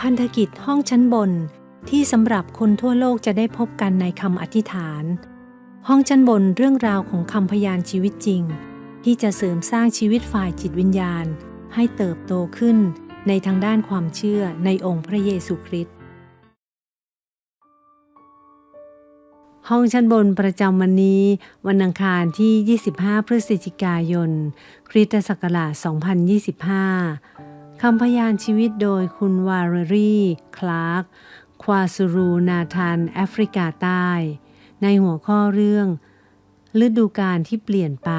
พันธกิจห้องชั้นบนที่สำหรับคนทั่วโลกจะได้พบกันในคำอธิษฐาน ห้องชั้นบนเรื่องราวของคำพยานชีวิตจริง ที่จะเสริมสร้างชีวิตฝ่ายจิตวิญญาณ ให้เติบโตขึ้นในทางด้านความเชื่อในองค์พระเยซูคริสต์ห้องชั้นบนประจำวันนี้ วันอังคารที่ 25 พฤศจิกายน คริสตศักราช 2025 คำพยานชีวิตโดยคุณวาร์รีคลาร์ก ควาซูรูนาธานแอฟริกาใต้ ในหัวข้อเรื่อง ฤดูกาลที่เปลี่ยนไป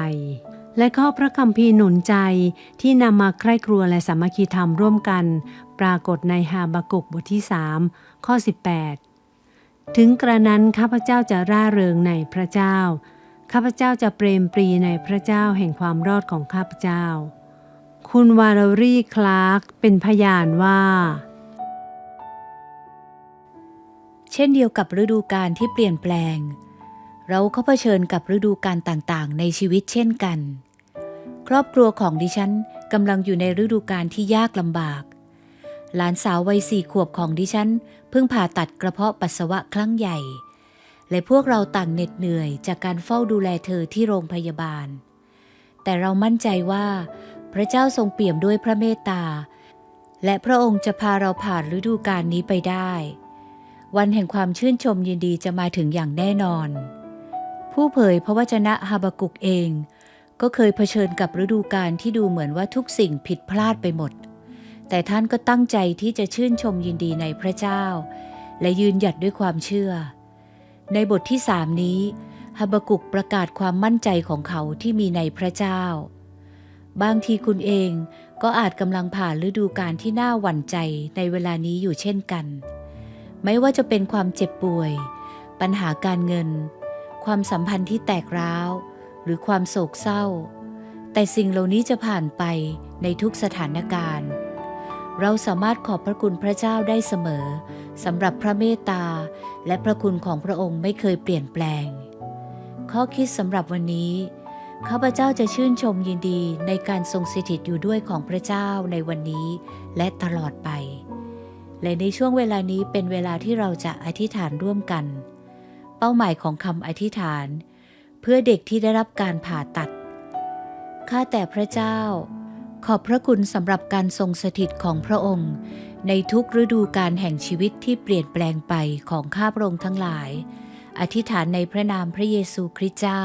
และข้อพระคัมภีร์หนุนใจที่นำมาใคร่ครัวและสามัคคีธรรมร่วมกัน ปรากฏในฮาบากุกบทที่ 3 ข้อ 18 ถึงกระนั้นข้าพเจ้าจะร่าเริงในพระเจ้า ข้าพเจ้าจะเปรมปรีในพระเจ้าแห่งความรอดของข้าพเจ้า คุณวาร์รีคลาร์กเป็นพยานว่า เช่นเดียวกับฤดูกาลที่เปลี่ยนแปลง เราก็เผชิญกับฤดูกาลต่างๆ ในชีวิตเช่นกัน ครอบครัวของดิฉันกำลังอยู่ในฤดูกาลที่ยากลำบาก หลานสาววัยสี่ขวบของดิฉัน เพิ่งผ่าตัดกระเพาะปัสสาวะครั้งใหญ่ และพวกเราต่างเหน็ดเหนื่อยจากการเฝ้าดูแลเธอที่โรงพยาบาล แต่เรามั่นใจว่า พระเจ้าทรงเปี่ยมด้วยพระเมตตา และพระองค์จะพาเราผ่านฤดูกาลนี้ไปได้ วันแห่งความชื่นชมยินดีจะมาถึงอย่างแน่นอน ผู้เผยพระวจนะฮาบากุกเอง ก็เคยเผชิญกับฤดูกาลที่ดูเหมือนว่าทุกสิ่งผิดพลาดไปหมด แต่ท่านก็ตั้งใจที่จะชื่นชมยินดีในพระเจ้า และยืนหยัดด้วยความเชื่อ ในบทที่สามนี้ฮาบากุกประกาศความมั่นใจของเขาที่มีในพระเจ้า บางทีคุณเองก็อาจกำลังผ่านฤดูกาลที่น่าหวั่นใจในเวลานี้อยู่เช่นกัน ไม่ว่าจะเป็นความเจ็บป่วย ปัญหาการเงิน ความสัมพันธ์ที่แตกร้าว หรือความโศกเศร้า แต่สิ่งเหล่านี้จะผ่านไปในทุกสถานการณ์ เราสามารถขอบพระคุณพระเจ้าได้เสมอสำหรับพระเมตตาและพระคุณของพระองค์ไม่เคยเปลี่ยนแปลง ข้อคิดสำหรับวันนี้ ข้าพเจ้าจะชื่นชมยินดีในการทรงสถิตอยู่ด้วยของพระเจ้าในวันนี้และตลอดไป และในช่วงเวลานี้เป็นเวลาที่เราจะอธิษฐานร่วมกัน เป้าหมายของคำอธิษฐาน เพื่อเด็กที่ได้รับการผ่าตัด ข้าแต่พระเจ้า ขอบพระคุณสำหรับการทรงสถิตของพระองค์ ในทุกฤดูการแห่งชีวิตที่เปลี่ยนแปลงไปของข้าพระองค์ทั้งหลาย อธิษฐานในพระนามพระเยซูคริสต์เจ้า